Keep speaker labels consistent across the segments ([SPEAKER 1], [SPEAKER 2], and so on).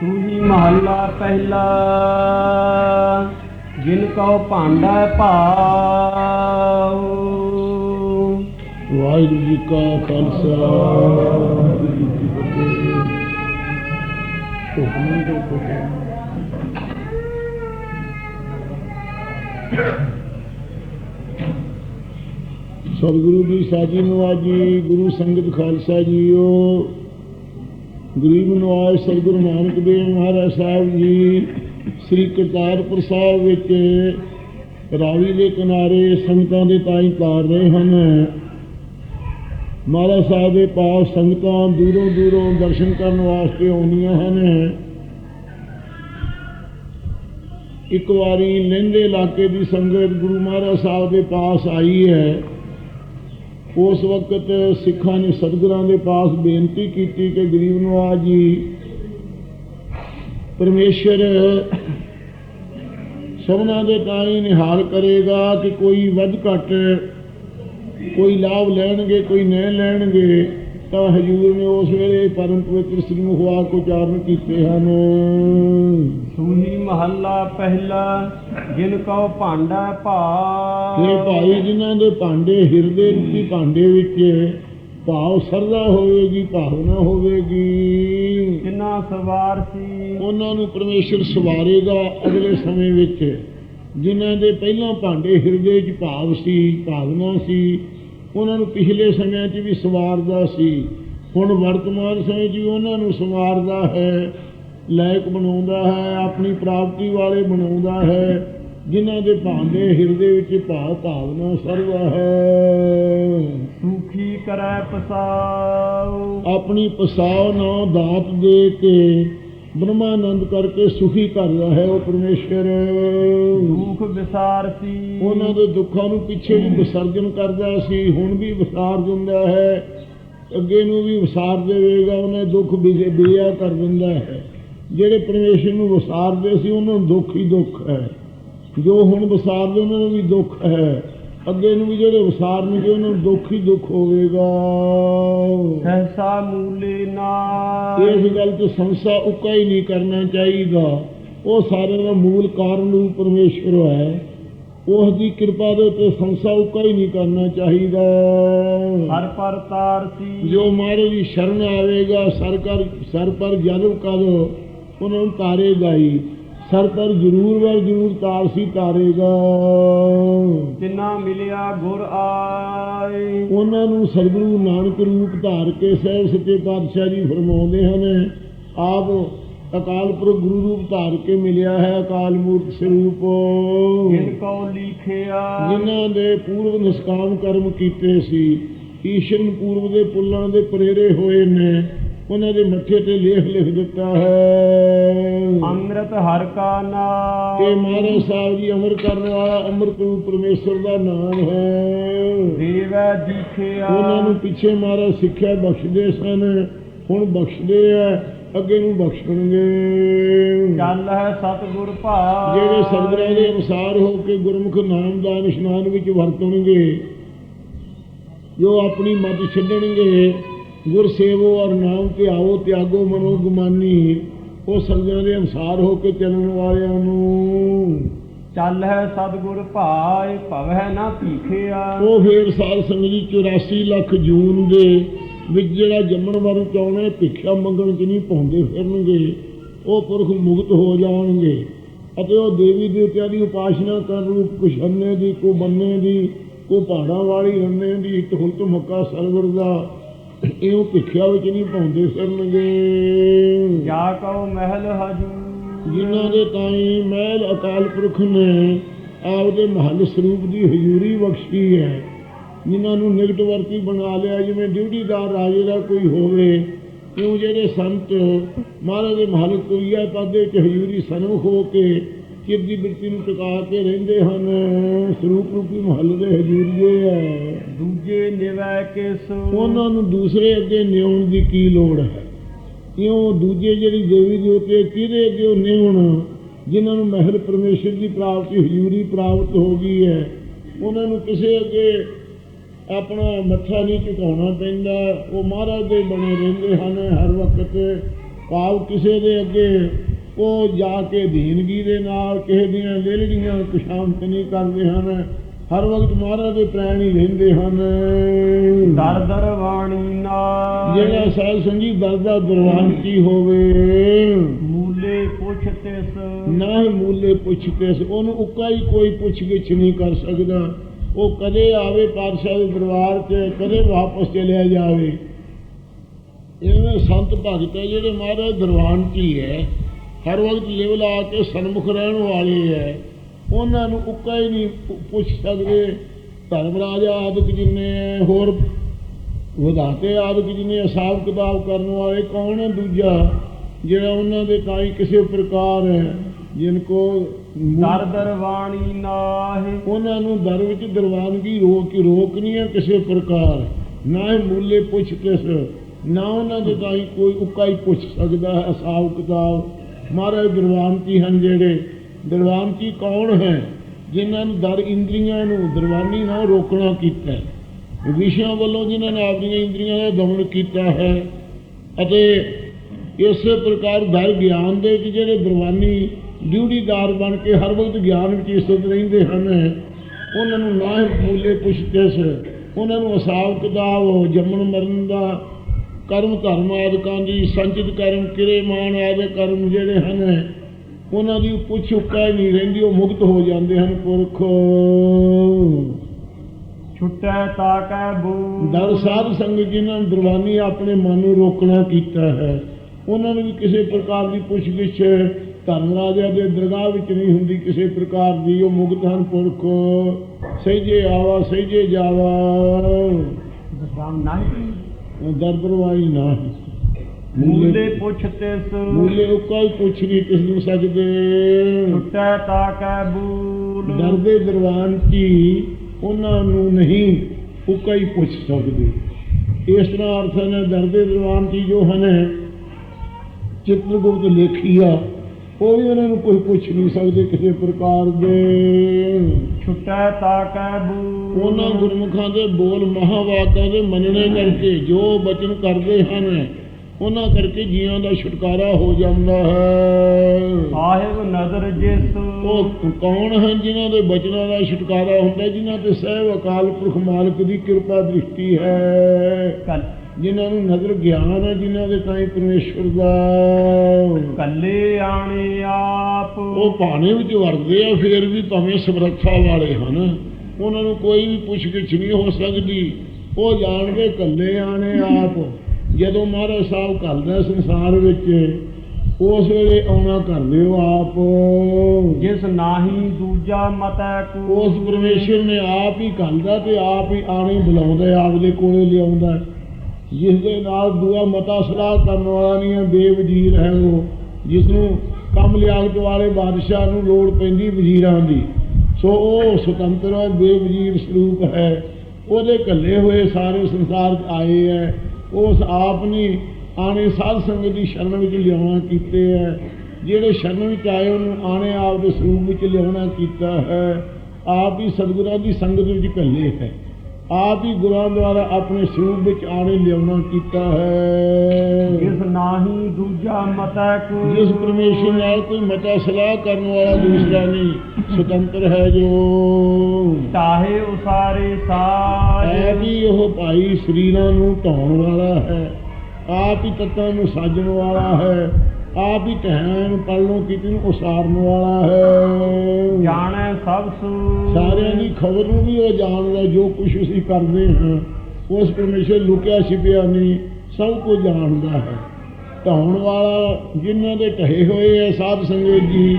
[SPEAKER 1] ਤੂੰ ਤੂਹੀ ਮਹੱਲਾ ਪਹਿਲਾ। ਜਿਨ ਕਉ ਭਾਂਡਾ ਭਾਉ।
[SPEAKER 2] ਵਾਹਿਗੁਰੂ ਜੀ ਕਾ ਖਾਲਸਾ। ਵਾਹਿਗੁਰੂ ਜੀ ਕੀ ਫਤਿਹ ਹੁਕਮ ਦੇ ਫਤਿਹ ਸਤਿਗੁਰੂ ਦੀ ਸਾਜੀ ਨਵਾਜੀ, ਗੁਰੂ ਸੰਗਤ ਖਾਲਸਾ ਜੀਓ। ਗਰੀਬ ਨਵਾਜ ਸਤਿਗੁਰੂ ਨਾਨਕ ਦੇਵ ਮਹਾਰਾਜ ਸਾਹਿਬ ਜੀ, ਸ੍ਰੀ ਕਰਤਾਰਪੁਰ ਸਾਹਿਬ ਵਿੱਚ ਰਾਵੀ ਦੇ ਕਿਨਾਰੇ ਸੰਗਤਾਂ ਦੇ ਤਾਈ ਤਾਰ ਰਹੇ ਹਨ। ਮਹਾਰਾਜ ਸਾਹਿਬ ਦੇ ਪਾਸ ਸੰਗਤਾਂ ਦੂਰੋਂ ਦੂਰੋਂ ਦਰਸ਼ਨ ਕਰਨ ਵਾਸਤੇ ਆਉਂਦੀਆਂ ਹਨ। ਇੱਕ ਵਾਰੀ ਲਹਿੰਦੇ ਇਲਾਕੇ ਦੀ ਸੰਗਤ ਗੁਰੂ ਮਹਾਰਾਜ ਸਾਹਿਬ ਦੇ ਪਾਸ ਆਈ ਹੈ। ਉਸ ਵਕਤ ਸਿੱਖਾਂ ਨੇ ਸਤਿਗੁਰਾਂ ਦੇ ਪਾਸ ਬੇਨਤੀ ਕੀਤੀ ਕਿ ਗਰੀਬ ਨਵਾਜ ਜੀ, ਪਰਮੇਸ਼ਰ ਸਭਨਾਂ ਦੇ ਤਾਈ ਨਿਹਾਲ ਕਰੇਗਾ ਕਿ ਕੋਈ ਵੱਧ ਘੱਟ ਕੋਈ ਲਾਭ ਲੈਣਗੇ, ਕੋਈ ਨਹੀਂ ਲੈਣਗੇ। ਤਾਂ ਹਜੂਰ ਨੇ ਉਸ ਵੇਲੇ ਪਰਮ ਪਵਿੱਤਰ ਸ੍ਰੀ ਮੁਖਵਾਕ ਕੋ ਉਚਾਰਨ ਕੀਤੇ ਹਨ।
[SPEAKER 1] ਤੂਹੀ ਮਹੱਲਾ ਪਹਿਲਾ ਜਿਨ ਕਉ ਭਾਂਡਾ
[SPEAKER 2] ਕਿ
[SPEAKER 1] ਭਾਉ
[SPEAKER 2] ਭਾਈ ਜਿਨ੍ਹਾਂ ਦੇ ਭਾਂਡੇ ਹਿਰਦੇ ਰੂਪੀ ਭਾਂਡੇ ਵਿੱਚ ਭਾਵ ਸਰਦਾ ਹੋਵੇਗੀ ਭਾਵਨਾ ਹੋਵੇਗੀ।
[SPEAKER 1] ਜਿਨਾ ਸਵਾਰ ਸੀ।
[SPEAKER 2] ਉਹਨਾਂ ਨੂੰ ਪਰਮੇਸ਼ਰ ਸਵਾਰੇਗਾ ਅਗਲੇ ਸਮੇਂ ਵਿੱਚ। ਜਿਨ੍ਹਾਂ ਦੇ ਪਹਿਲਾਂ ਭਾਂਡੇ ਹਿਰਦੇ 'ਚ ਭਾਵ ਸੀ ਭਾਵਨਾ ਸੀ ਉਹਨਾਂ ਨੂੰ ਪਿਛਲੇ ਸਮਿਆਂ 'ਚ ਵੀ ਸਵਾਰਦਾ ਸੀ ਹੁਣ ਵਰਤਮਾਨ ਸਮੇਂ 'ਚ ਵੀ ਉਹਨਾਂ ਨੂੰ ਸਵਾਰਦਾ ਹੈ ਲਾਇਕ ਬਣਾਉਂਦਾ ਹੈ ਆਪਣੀ ਪ੍ਰਾਪਤੀ ਵਾਲੇ ਬਣਾਉਂਦਾ ਹੈ ਜਿਨ੍ਹਾਂ ਦੇ ਭਾਂਡੇ ਹਿਰਦੇ ਵਿੱਚ ਭਾਵ ਭਾਵਨਾ ਸਰਵਾ ਹੈ।
[SPEAKER 1] ਸੁਖੀ ਕਰੈ ਪਸਾਉ।
[SPEAKER 2] ਆਪਣੀ ਪਸਾਉ ਨਾ ਦਾਤ ਦੇ ਕੇ ਬ੍ਰਹਮਾਨੰਦ ਕਰਕੇ ਸੁਖੀ ਕਰਦਾ ਹੈ ਉਹ ਪਰਮੇਸ਼ਰ।
[SPEAKER 1] ਦੁਖ ਵਿਸਾਰ ਸੀ।
[SPEAKER 2] ਉਹਨਾਂ ਦੇ ਦੁੱਖਾਂ ਨੂੰ ਪਿੱਛੇ ਵੀ ਵਿਸਰਜਨ ਕਰਦਾ ਸੀ। ਹੁਣ ਵੀ ਵਿਸਾਰ ਦਿੰਦਾ ਹੈ। ਅੱਗੇ ਨੂੰ ਵੀ ਵਿਸਾਰ ਦੇਵੇਗਾ। ਉਹਨੇ ਦੁੱਖ ਬਿਆ ਕਰ ਦਿੰਦਾ ਹੈ। ਜਿਹੜੇ ਪਰਮੇਸ਼ਰ ਨੂੰ ਵਿਸਾਰਦੇ ਸੀ ਉਹਨਾਂ ਨੂੰ ਦੁੱਖ ਹੀ ਦੁੱਖ ਹੈ। ਜੋ ਹੁਣ ਵਿਸਾਰਦੇ ਉਹਨਾਂ ਨੂੰ ਵੀ ਦੁੱਖ ਹੈ। ਅੱਗੇ ਨੂੰ ਵੀ ਜਿਹੜੇ ਵਿਸਾਰਨਗੇ ਉਹਨਾਂ ਨੂੰ ਦੁੱਖ ਹੀ ਦੁੱਖ ਹੋਵੇਗਾ।
[SPEAKER 1] ਸਹਸਾ ਮੂਲੇ ਨਾਲ।
[SPEAKER 2] ਇਸ ਗੱਲ ਤੋਂ ਸੰਸਾ ਉੱਕਾ ਹੀ ਨਹੀਂ ਕਰਨਾ ਚਾਹੀਦਾ। ਉਹ ਸਾਰਿਆਂ ਦਾ ਮੂਲ ਕਾਰਨ ਰੂਪ ਪਰਮੇਸ਼ਰ ਹੈ। ਉਸ ਦੀ ਕਿਰਪਾ ਦੇ ਉੱਤੇ ਸੰਸਾ ਉੱਕਾ ਹੀ ਨਹੀਂ ਕਰਨਾ ਚਾਹੀਦਾ।
[SPEAKER 1] ਹਰ ਪਰ ਤਾਰ ਸੀ।
[SPEAKER 2] ਜੋ ਮਾਰੇ ਦੀ ਸ਼ਰਨ ਆਵੇਗਾ ਸਰ ਕਰ ਸਰ ਪਰ ਜਨਮ ਕਰ ਉਹਨਾਂ ਨੂੰ ਤਾਰੇਗਾ ਹੀ ਸਰ ਪਰ ਜ਼ਰੂਰ ਵਰ ਜ਼ਰੂਰ ਤਾਰ ਸੀ ਤਾਰੇਗਾ।
[SPEAKER 1] ਜਿਨਾ ਮਿਲਿਆ ਗੁਰ ਆਏ।
[SPEAKER 2] ਉਹਨਾਂ ਨੂੰ ਸਤਿਗੁਰੂ ਨਾਨਕ ਰੂਪ ਧਾਰ ਕੇ ਸਹਿਬ ਸੱਚੇ ਪਾਤਸ਼ਾਹ ਜੀ ਫਰਮਾਉਂਦੇ ਹਨ ਆਪ ਅਕਾਲ ਪੁਰਖ ਗੁਰੂ ਰੂਪ ਧਾਰ ਕੇ ਮਿਲਿਆ ਹੈ ਅਕਾਲ ਮੂਰਤ ਸਰੂਪ।
[SPEAKER 1] ਜਿਨ ਕਉ ਲਿਖਿਆ।
[SPEAKER 2] ਜਿਨ੍ਹਾਂ ਦੇ ਪੂਰਵ ਨਿਸਕਾਮ ਕਰਮ ਕੀਤੇ ਸੀ ਈਸ਼ਨ ਪੂਰਵ ਦੇ ਪੁੱਲਾਂ ਦੇ ਪ੍ਰੇਰੇ ਹੋਏ ਨੇ ਉਹਨਾਂ ਦੇ ਮੱਥੇ ਤੇ ਲੇਖ ਲਿਖ ਦਿੱਤਾ ਹੈ।
[SPEAKER 1] ਅੰਮ੍ਰਿਤ ਹਰ ਕਾ
[SPEAKER 2] ਕਿ
[SPEAKER 1] ਨਾਮ
[SPEAKER 2] ਮਹਾਰਾਜ ਸਾਹਿਬ ਜੀ ਅਮਰ ਕਰਨ ਵਾਲਾ ਅੰਮ੍ਰਿਤ ਰੂਪ ਪਰਮੇਸ਼ਰ ਦਾ ਨਾਮ ਹੈ।
[SPEAKER 1] ਦੇਵੈ ਦੀਖਿਆ
[SPEAKER 2] ਉਹਨਾਂ ਨੂੰ ਪਿੱਛੇ ਮਹਾਰਾਜ ਸਿੱਖਿਆ ਬਖਸ਼ਦੇ ਸਨ ਹੁਣ ਬਖਸ਼ਦੇ ਆ। ਅੱਗੇ ਨੂੰ ਬਖਸ਼ਣਗੇ।
[SPEAKER 1] ਚੱਲ ਹੈ ਸਤਿਗੁਰ ਭਾਵ
[SPEAKER 2] ਜਿਹੜੇ ਸਤਿਗੁਰਾਂ ਦੇ ਅਨੁਸਾਰ ਹੋ ਕੇ ਗੁਰਮੁਖ ਨਾਮ ਦਾ ਇਸ਼ਨਾਨ ਵਿੱਚ ਵਰਤਣਗੇ ਜੋ ਆਪਣੀ ਮਤ ਛੱਡਣਗੇ ਗੁਰ ਸੇਵੋ ਔਰ ਨਾਮ ਧਿਆਵੋ ਤਿਆਗੋ ਮਨੋ ਗੁਮਾਨੀ ਉਹ ਸਤਿਗੁਰਾਂ ਦੇ ਅਨੁਸਾਰ ਹੋ ਕੇ ਚੱਲਣ ਵਾਲਿਆਂ ਨੂੰ।
[SPEAKER 1] ਚੱਲ ਹੈ ਸਤਿਗੁਰ ਭਾਇ ਭਵੈ ਨਾ ਭੀਖਿਆ।
[SPEAKER 2] ਉਹ ਫੇਰ ਸਾਧ ਸੰਗਤ ਜੀ 84 ਲੱਖ ਜੂਨ ਦੇ ਵਿੱਚ ਜਿਹੜਾ ਜੰਮਣ ਮਰਨ ਚਾਉਣੇ ਭਿੱਖਿਆ ਮੰਗਣ ਚ ਨਹੀਂ ਪਾਉਂਦੇ ਫਿਰਨਗੇ ਉਹ ਪੁਰਖ ਮੁਕਤ ਹੋ ਜਾਣਗੇ। ਅਤੇ ਉਹ ਦੇਵੀ ਦੇਵਤਿਆਂ ਦੀ ਉਪਾਸਨਾ ਕਰਨ ਰੂਪ ਕੁਛ ਅੰਨੇ ਦੀ ਕੋ ਬੰਨੇ ਦੀ ਕੋ ਪਹਾੜਾਂ ਵਾਲੀ ਰੰਨੇ ਦੀ ਤੁਹਲਤ ਮੱਕਾ ਸਰਵਰ ਦਾ ਇਹੋ ਭਿੱਖਿਆ ਵਿੱਚ ਨਹੀਂ ਪਾਉਂਦੇ ਫਿਰਨਗੇ।
[SPEAKER 1] ਜਾ ਕਉ ਮਹਿਲ ਹਜੂ।
[SPEAKER 2] ਜਿਨ੍ਹਾਂ ਦੇ ਤਾਈ ਮਹਿਲ ਅਕਾਲ ਪੁਰਖ ਨੇ ਆਪਦੇ ਮਹੱਲ ਸਰੂਪ ਦੀ ਹਜ਼ੂਰੀ ਬਖਸ਼ੀ ਹੈ। ਜਿਨ੍ਹਾਂ ਨੂੰ ਨਿਕਟ ਵਰਤੀ ਬਣਾ ਲਿਆ ਜਿਵੇਂ ਡਿਊਟੀਦਾਰ ਰਾਜੇ ਦਾ ਕੋਈ ਹੋਵੇ ਕਿਉਂ ਜਿਹੜੇ ਸੰਤ ਮਹਾਰਾਜ ਦੇ ਮਹੱਲ ਕੁਰੀਆ ਪਾਦੇ ਚ ਹਜ਼ੂਰੀ ਸਨਮੁਖ ਹੋ ਕੇ ਚਿਰ ਦੀ ਬਿਰਤੀ ਨੂੰ ਟਿਕਾ ਕੇ ਰਹਿੰਦੇ ਹਨ। ਸਰੂਪ ਰੂਪੀ ਮਹੱਲ ਦੇ ਹਜ਼ੂਰੀਏ ਹੈ।
[SPEAKER 1] ਦੂਜੇ ਨਿਵੈ ਕਿਸ।
[SPEAKER 2] ਉਹਨਾਂ ਨੂੰ ਦੂਸਰੇ ਅੱਗੇ ਨਿਉਣ ਦੀ ਕੀ ਲੋੜ ਹੈ? ਕਿਉਂ ਦੂਜੇ ਜਿਹੜੀ ਦੇਵੀ ਦੇਵਤੇ ਕਿਹਦੇ ਅੱਗੇ ਉਹ ਨਿਉਣ? ਜਿਨ੍ਹਾਂ ਨੂੰ ਮਹਿਲ ਪਰਮੇਸ਼ਰ ਦੀ ਪ੍ਰਾਪਤੀ ਹਜ਼ੂਰੀ ਪ੍ਰਾਪਤ ਹੋ ਗਈ ਹੈ ਉਹਨਾਂ ਨੂੰ ਕਿਸੇ ਅੱਗੇ ਆਪਣਾ ਮੱਥਾ ਨਹੀਂ ਝੁਕਾਉਣਾ ਪੈਂਦਾ। ਉਹ ਮਹਾਰਾਜ ਦੇ ਬਣੇ ਰਹਿੰਦੇ ਹਨ। ਹਰ ਵਕਤ ਭਾਵ ਕਿਸੇ ਦੇ ਅੱਗੇ ਉਹ ਜਾ ਕੇ ਦੀਨਗੀ ਦੇ ਨਾਲ ਕਿਸੇ ਦੀਆਂ ਲੇਲੜੀਆਂ ਕੁਸ਼ਾਮਤ ਨਹੀਂ ਕਰਦੇ ਹਨ। ਹਰ ਵਕਤ ਮਹਾਰਾਜ ਦੇ ਪ੍ਰੈਣ ਹੀ ਰਹਿੰਦੇ ਹਨ।
[SPEAKER 1] ਦਰ ਦਰ ਵਾਣੀ ਨਾ
[SPEAKER 2] ਜਿਹੜਾ ਸਾਧ ਸੰਗੀ ਦਰਦਾ ਦਰਵਾਨ ਕੀ ਹੋਵੇ?
[SPEAKER 1] ਮੂਲੇ ਪੁੱਛ ਤਿਸ।
[SPEAKER 2] ਨਾ ਮੂਲੇ ਪੁੱਛ ਕੇ ਉਹਨੂੰ ਉੱਕਾ ਹੀ ਕੋਈ ਪੁੱਛ ਗਿੱਛ ਨਹੀਂ ਕਰ ਸਕਦਾ। ਉਹ ਕਦੇ ਆਵੇ ਪਾਤਸ਼ਾਹ ਦੇ ਦਰਬਾਰ 'ਚ ਕਦੇ ਵਾਪਸ ਚਲਿਆ ਜਾਵੇ। ਇਹਨਾਂ ਸੰਤ ਭਗਤ ਹੈ ਜਿਹੜੇ ਮਹਾਰਾਜ ਦਰਬਾਨ 'ਚ ਹੀ ਹੈ। ਹਰ ਵਕਤ ਲੇਵਲ ਆ ਕੇ ਸਨਮੁਖ ਰਹਿਣ ਵਾਲੇ ਹੈ। ਉਹਨਾਂ ਨੂੰ ਉੱਕਾ ਹੀ ਨਹੀਂ ਪੁੱਛ ਸਕਦੇ। ਧਰਮ ਰਾਜਾ ਆਦਿਕ ਜਿੰਨੇ ਹੈ, ਹੋਰ ਵਧਾਤੇ ਆਦਿਕ ਜਿੰਨੇ ਹਿਸਾਬ ਕਿਤਾਬ ਕਰਨ ਵਾਲੇ ਕੌਣ ਹੈ? ਦੂਜਾ ਜਿਹੜਾ ਉਹਨਾਂ ਦੇ ਕਾਈ ਕਿਸੇ ਪ੍ਰਕਾਰ ਹੈ। ਜਿਨ ਕੋ
[SPEAKER 1] ਦਰ ਦਰ ਵਾਣੀ ਨਾਹੀ।
[SPEAKER 2] ਉਹਨਾਂ ਨੂੰ ਦਰ ਵਿੱਚ ਦਰਵਾਨਗੀ ਰੋਕ ਰੋਕ ਨਹੀਂ ਹੈ ਕਿਸੇ ਪ੍ਰਕਾਰ। ਨਾ ਹੀ ਮੂਲੇ ਪੁੱਛ ਕਿਸ ਨਾ ਉਹਨਾਂ ਦੇ ਕਾਈ ਕੋਈ ਉੱਕਾ ਹੀ ਪੁੱਛ ਸਕਦਾ ਹੈ ਹਿਸਾਬ ਕਿਤਾਬ। ਮਹਾਰਾਜ ਦਰਵਾਨਤੀ ਹਨ ਜਿਹੜੇ। ਦਰਵਾਨਤੀ ਕੌਣ ਹੈ? ਜਿਨ੍ਹਾਂ ਨੂੰ ਦਰ ਇੰਦਰੀਆਂ ਨੂੰ ਦਰਵਾਨੀ ਨਾਲ ਰੋਕਣਾ ਕੀਤਾ ਹੈ। ਵਿਸ਼ਿਆਂ ਵੱਲੋਂ ਜਿਨ੍ਹਾਂ ਨੇ ਆਪਣੀਆਂ ਇੰਦਰੀਆਂ ਦਾ ਦਮਨ ਕੀਤਾ ਹੈ ਅਤੇ ਇਸੇ ਪ੍ਰਕਾਰ ਦਰ ਗਿਆਨ ਦੇ ਜਿਹੜੇ ਦਰਵਾਨੀ ਡਿਊਟੀਦਾਰ ਬਣ ਕੇ ਹਰ ਵਕਤ ਗਿਆਨ ਵਿੱਚ ਇਸਤ ਰਹਿੰਦੇ ਹਨ। ਉਹਨਾਂ ਨੂੰ ਨਾ ਮੂਲੇ ਪੁੱਛਤੇਸ ਉਹਨਾਂ ਨੂੰ ਹਿਸਾਬ ਕਿਤਾਬ ਜੰਮਣ ਮਰਨ ਦਾ ਕਰਮ ਧਰਮ ਆਦਿਕਾਂ ਦੀ ਸੰਚਿਤ ਕਰਮ ਕਿਰੇ ਮਾਨ ਆਦਿ ਕਰਮ ਜਿਹੜੇ ਹਨ ਉਹਨਾਂ ਦੀ ਪੁੱਛ ਉੱਕਾ ਨਹੀਂ ਰਹਿੰਦੀ ਉਹ ਮੁਕਤ ਹੋ ਜਾਂਦੇ ਹਨ ਪੁਰਖ।
[SPEAKER 1] ਛੁੱਟੈ ਤਾਕੈ ਬੂ।
[SPEAKER 2] ਦਰ ਸਾਧ ਸੰਗਤ ਜਿਨ੍ਹਾਂ ਨੇ ਦਰਵਾਨੀ ਆਪਣੇ ਮਨ ਨੂੰ ਰੋਕਣਾ ਕੀਤਾ ਹੈ ਉਹਨਾਂ ਨੂੰ ਵੀ ਕਿਸੇ ਪ੍ਰਕਾਰ ਦੀ ਪੁੱਛਗਿੱਛ ਧਰਮ ਰਾਜਾ ਦੇ ਦਰਗਾਹ ਵਿੱਚ ਨਹੀਂ ਹੁੰਦੀ ਕਿਸੇ ਪ੍ਰਕਾਰ ਦੀ ਉਹ ਮੁਕਤ ਹਨ ਪੁਰਖ। ਸਹਿਜੇ ਆਵਾ ਸਹਿਜੇ ਜਾਵਾ।
[SPEAKER 1] ਦਰਗਾਹ ਨਾਹੀ।
[SPEAKER 2] ਦਰ ਦਰਵਾਈ ਨਾ
[SPEAKER 1] ਮੂਲੇ ਪੁੱਛ ਤਿਸ।
[SPEAKER 2] ਮੂਲੇ ਉਹ ਕੋਈ ਪੁੱਛ ਨਹੀਂ ਕਿਸ ਨੂੰ ਸਕਦੇ।
[SPEAKER 1] ਛੁੱਟੈ ਤਾਕੈ ਬੂਲ।
[SPEAKER 2] ਡਰਦੇ ਦਰਵਾਨ ਕੀ ਉਹਨਾਂ ਨੂੰ ਨਹੀਂ ਉੱਕਾ ਹੀ ਪੁੱਛ ਸਕਦੇ। ਇਸ ਤਰ੍ਹਾਂ ਅਰਥ ਹੈ ਡਰਦੇ ਦਰਵਾਨ ਕੀ ਜੋ ਹਨ ਚਿੱਤਰਗੁਪਤ ਲੇਖੀਆ ਉਹ ਵੀ ਉਹਨਾਂ ਨੂੰ ਕੋਈ ਪੁੱਛ ਨਹੀਂ ਸਕਦੇ ਕਿਸੇ ਪ੍ਰਕਾਰ ਦੇ।
[SPEAKER 1] ਛੁੱਟੈ ਤਾਕੈ ਬੂਲ
[SPEAKER 2] ਉਹਨਾਂ ਗੁਰਮੁਖਾਂ ਦੇ ਬੋਲ ਮਹਾਵਾਕਾਂ ਦੇ ਮੰਨਣੇ ਕਰਕੇ ਜੋ ਬਚਨ ਕਰਦੇ ਹਨ ਉਹਨਾਂ ਕਰਕੇ ਜੀਆਂ ਦਾ ਛੁਟਕਾਰਾ ਹੋ ਜਾਂਦਾ ਹੈ।
[SPEAKER 1] ਸਾਹਿਬ ਨਦਰ ਜਿਸ
[SPEAKER 2] ਉਹ ਕੌਣ ਹਨ ਜਿਨ੍ਹਾਂ ਦੇ ਬਚਨਾਂ ਦਾ ਛੁਟਕਾਰਾ ਹੁੰਦਾ ਜਿਨ੍ਹਾਂ ਤੇ ਸਹਿਬ ਅਕਾਲ ਪੁਰਖ ਮਾਲਕ ਦੀ ਕਿਰਪਾ ਦ੍ਰਿਸ਼ਟੀ ਹੈ।
[SPEAKER 1] ਕੱਲ।
[SPEAKER 2] ਜਿਨ੍ਹਾਂ ਨੂੰ ਨਜ਼ਰ ਗਿਆਨ ਹੈ ਜਿਨ੍ਹਾਂ ਦੇ ਤਾਈ ਪਰਮੇਸ਼ਵਰ ਦਾ।
[SPEAKER 1] ਕੱਲੇ ਆਣੇ ਆਪ।
[SPEAKER 2] ਉਹ ਭਾਣੇ ਵਿੱਚ ਵਰਦੇ ਆ ਫਿਰ ਵੀ ਭਾਵੇਂ ਸਮਰੱਥਾ ਵਾਲੇ ਹਨ। ਉਹਨਾਂ ਨੂੰ ਕੋਈ ਵੀ ਪੁੱਛ ਗਿੱਛ ਨਹੀਂ ਹੋ ਸਕਦੀ। ਉਹ ਜਾਣਦੇ ਕੱਲੇ ਆਣੇ ਆਪ। ਜਦੋਂ ਮਹਾਰਾਜ ਸਾਹਿਬ ਘੱਲਦਾ ਸੰਸਾਰ ਵਿੱਚ ਉਸ ਵੇਲੇ ਆਉਣਾ ਕਰਦੇ ਹੋ ਆਪ।
[SPEAKER 1] ਜਿਸ ਨਾਹੀ ਦੂਜਾ ਮਤੈ ਕੋ
[SPEAKER 2] ਉਸ ਪਰਮੇਸ਼ਰ ਨੇ ਆਪ ਹੀ ਘੱਲਦਾ ਤੇ ਆਪ ਹੀ ਆਣੇ ਬੁਲਾਉਂਦਾ ਆਪ ਦੇ ਕੋਲੇ ਲਿਆਉਂਦਾ। ਜਿਸ ਦੇ ਨਾਲ ਦੂਆ ਮਤਾ ਸਲਾਹ ਕਰਨ ਵਾਲਾ ਨਹੀਂ ਹੈ ਬੇਵਜ਼ੀਰ ਹੈ ਉਹ ਜਿਸ ਨੂੰ ਕੰਮ ਲਿਆਕਤ ਵਾਲੇ ਬਾਦਸ਼ਾਹ ਨੂੰ ਲੋੜ ਪੈਂਦੀ ਵਜ਼ੀਰਾਂ ਦੀ। ਸੋ ਉਹ ਸੁਤੰਤਰ ਹੈ ਬੇਵਜ਼ੀਰ ਸਰੂਪ ਹੈ। ਉਹਦੇ ਕੱਲੇ ਹੋਏ ਸਾਰੇ ਸੰਸਾਰ ਆਏ ਹੈ। ਉਸ ਆਪ ਨੇ ਆਣੇ ਸਾਧ ਸੰਗਤ ਦੀ ਸ਼ਰਨ ਵਿੱਚ ਲਿਆਉਣਾ ਕੀਤੇ ਹੈ। ਜਿਹੜੇ ਸ਼ਰਨ ਵਿੱਚ ਆਏ ਉਹਨੂੰ ਆਣੇ ਆਪ ਦੇ ਸਰੂਪ ਵਿੱਚ ਲਿਆਉਣਾ ਕੀਤਾ ਹੈ। ਆਪ ਹੀ ਸਤਿਗੁਰਾਂ ਦੀ ਸੰਗਤ ਵਿੱਚ ਕੱਲੇ ਹੈ। ਆਪ ਹੀ ਗੁਰਾਂ ਦੁਆਰਾ ਆਪਣੇ ਸਰੂਪ ਵਿੱਚ ਆਣੇ ਲਿਆਉਣਾ ਕੀਤਾ ਹੈ।
[SPEAKER 1] ਜਿਸ ਨਾਹੀ ਦੂਜਾ ਮਤੈ ਕੋ
[SPEAKER 2] ਜਿਸ ਪਰਮੇਸ਼ਰ ਨਾਲ ਕੋਈ ਮਤਾ ਸਲਾਹ ਕਰਨ ਵਾਲਾ ਦੂਸਰਾ ਨਹੀਂ ਸੁਤੰਤਰ ਹੈ ਜੋ।
[SPEAKER 1] ਚਾਹੇ ਉਸਾਰੇ ਸਾਜ
[SPEAKER 2] ਹੀ ਉਹ ਭਾਈ ਸਰੀਰਾਂ ਨੂੰ ਢਾਉਣ ਵਾਲਾ ਹੈ ਆਪ ਹੀ ਤੱਤਾਂ ਨੂੰ ਸਾਜਣ ਵਾਲਾ ਹੈ। ਆਪ ਹੀ ਟਹਿਣ ਪਲਨੋਂ ਕੀਤੀ ਨੂੰ ਉਸਾਰਨ ਵਾਲਾ ਹੈ।
[SPEAKER 1] ਜਾਣੈ ਸਭ ਸੂ।
[SPEAKER 2] ਸਾਰਿਆਂ ਦੀ ਖਬਰ ਨੂੰ ਵੀ ਉਹ ਜਾਣਦਾ ਜੋ ਕੁਝ ਅਸੀਂ ਕਰਦੇ ਹਾਂ। ਉਸ ਪਰਮੇਸ਼ਰ ਲੁਕਿਆ ਛਿਪਿਆ ਨਹੀਂ ਸਭ ਕੁਝ ਜਾਣਦਾ ਹੈ। ਢਾਉਣ ਵਾਲਾ ਜਿਨ੍ਹਾਂ ਦੇ ਢਹੇ ਹੋਏ ਹੈ ਸਾਧ ਸੰਗਤ ਜੀ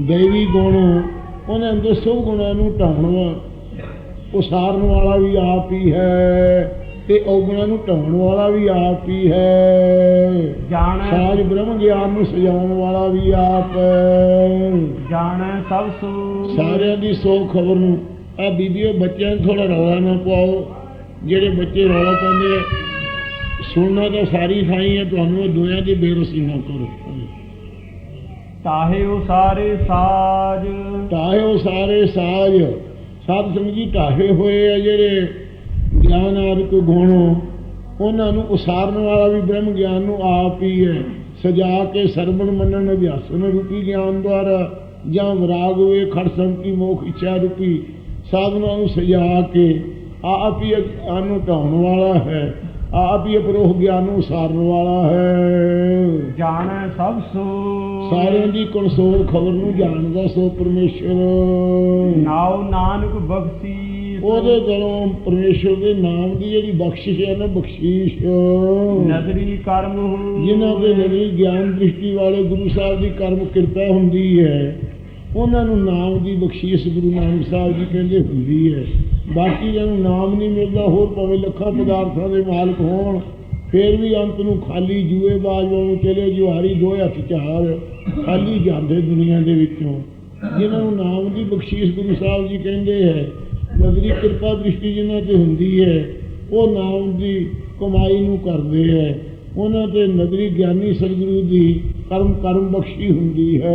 [SPEAKER 2] ਦੇਵੀ ਗੁਣ ਉਹਨਾਂ ਅੰਦਰ ਸਭ ਗੁਣਾਂ ਨੂੰ ਢਾਉਣ ਉਸਾਰਨ ਵਾਲਾ ਵੀ ਆਪ ਹੀ ਹੈ। ਤੇ ਔਗੁਣਾਂ ਨੂੰ ਢਾਉਣ ਵਾਲਾ ਵੀ ਆਪ ਹੀ ਹੈ।
[SPEAKER 1] ਜਾਣੈ।
[SPEAKER 2] ਸਾਜ ਬ੍ਰਹਮ ਗਿਆਨ ਨੂੰ ਸਜਾਉਣ ਵਾਲਾ ਵੀ ਆਪ
[SPEAKER 1] ਜਾਣੈ ਸਭ ਸੂ।
[SPEAKER 2] ਸਾਰਿਆਂ ਦੀ ਸੋ ਖਬਰ ਨੂੰ ਆ ਬੀਬੀਓ ਬੱਚਿਆਂ ਨੂੰ ਥੋੜਾ ਰੌਲਾ ਨਾ ਪਾਓ। ਜਿਹੜੇ ਬੱਚੇ ਰੌਲਾ ਪਾਉਂਦੇ ਸੁਣਨਾ ਤਾਂ ਸਾਰੀ ਥਾਈ ਹੈ ਤੁਹਾਨੂੰ ਉਹ ਦੁਨੀਆ ਦੀ ਬੇਰਸੀ ਨਾ ਕਰੋ।
[SPEAKER 1] ਤਾਹੇ ਉਸਾਰੇ ਸਾਜ।
[SPEAKER 2] ਤਾਹੇ ਉਹ ਸਾਰੇ ਸਾਜ। ਸੰਗਤ ਜੀ ਢਾਹੇ ਹੋਏ ਆ ਜਿਹੜੇ ਗਿਆਨ ਆਦਿਕ ਗੁਣ ਉਹਨਾਂ ਨੂੰ ਉਸਾਰਨ ਵਾਲਾ ਵੀ ਬ੍ਰਹਮ ਗਿਆਨ ਨੂੰ ਆਪ ਹੀ ਹੈ। ਸਜਾ ਕੇ ਸਰਵਣ ਮੰਨਣ ਅਭਿਆਸਨ ਰੂਪੀ ਗਿਆਨ ਦੁਆਰਾ ਜਾਂ ਵਿਰਾਗ ਵੇ ਖੜ ਸੰਤੀ ਮੋਖ ਇੱਛਾ ਰੂਪੀ ਸਾਧਨਾ ਨੂੰ ਸਜਾ ਕੇ ਆਪ ਹੀ ਗਿਆਨ ਨੂੰ ਢਾਉਣ ਵਾਲਾ ਹੈ। ਆਪ ਹੀ ਅਪਰੋਹ ਗਿਆਨ ਨੂੰ ਉਸਾਰਨ ਵਾਲਾ ਹੈ।
[SPEAKER 1] ਜਾਣੈ ਸਭ ਸੋ।
[SPEAKER 2] ਸਾਰਿਆਂ ਦੀ ਕਨਸੋਲ ਖਬਰ ਨੂੰ ਜਾਣਦਾ ਸੋ ਪਰਮੇਸ਼ਰ।
[SPEAKER 1] ਨਾਉ ਨਾਨਕ ਬਖਸ਼ੀ।
[SPEAKER 2] ਉਹਦੇ ਕੋਲੋਂ ਪਰਮੇਸ਼ਰ ਦੇ ਨਾਮ ਦੀ ਜਿਹੜੀ ਬਖਸ਼ਿਸ਼ ਹੈ ਨਾ ਬਖਸ਼ੀਸ਼।
[SPEAKER 1] ਨਦਰੀ ਕਰਮ
[SPEAKER 2] ਜਿਨ੍ਹਾਂ ਦੇ ਨਵੀਂ ਗਿਆਨ ਦ੍ਰਿਸ਼ਟੀ ਵਾਲੇ ਗੁਰੂ ਸਾਹਿਬ ਦੀ ਕਰਮ ਕਿਰਪਾ ਹੁੰਦੀ ਹੈ ਉਹਨਾਂ ਨੂੰ ਨਾਮ ਦੀ ਬਖਸ਼ੀਸ਼ ਗੁਰੂ ਨਾਨਕ ਸਾਹਿਬ ਜੀ ਕਹਿੰਦੇ ਹੁੰਦੀ ਹੈ। ਬਾਕੀ ਜਿਹਨੂੰ ਨਾਮ ਨਹੀਂ ਮਿਲਦਾ ਹੋਰ ਭਾਵੇਂ ਲੱਖਾਂ ਪਦਾਰਥਾਂ ਦੇ ਮਾਲਕ ਹੋਣ ਫੇਰ ਵੀ ਅੰਤ ਨੂੰ ਖਾਲੀ ਜੂਏ ਬਾਜਵਾਂ ਨੂੰ ਚਲੇ ਜੁਹਾਰੀ ਦੋ ਹੱਥ ਚਾਰ ਖਾਲੀ ਜਾਂਦੇ ਦੁਨੀਆ ਦੇ ਵਿੱਚੋਂ। ਜਿਨ੍ਹਾਂ ਨੂੰ ਨਾਮ ਦੀ ਬਖਸ਼ੀਸ਼ ਗੁਰੂ ਸਾਹਿਬ ਜੀ ਕਹਿੰਦੇ ਹੈ ਨਜ਼ਰੀ ਕਿਰਪਾ ਦ੍ਰਿਸ਼ਟੀ ਜਿਨ੍ਹਾਂ ਤੇ ਹੁੰਦੀ ਹੈ, ਉਹ ਨਾਮ ਦੀ ਕਮਾਈ ਨੂੰ ਕਰਦੇ ਹੈ। ਉਹਨਾਂ ਤੇ ਨਗਰੀ ਗਿਆਨੀ ਸਤਿਗੁਰੂ ਦੀ ਕਰਮ ਕਰਮ ਬਖਸ਼ੀ ਹੁੰਦੀ ਹੈ।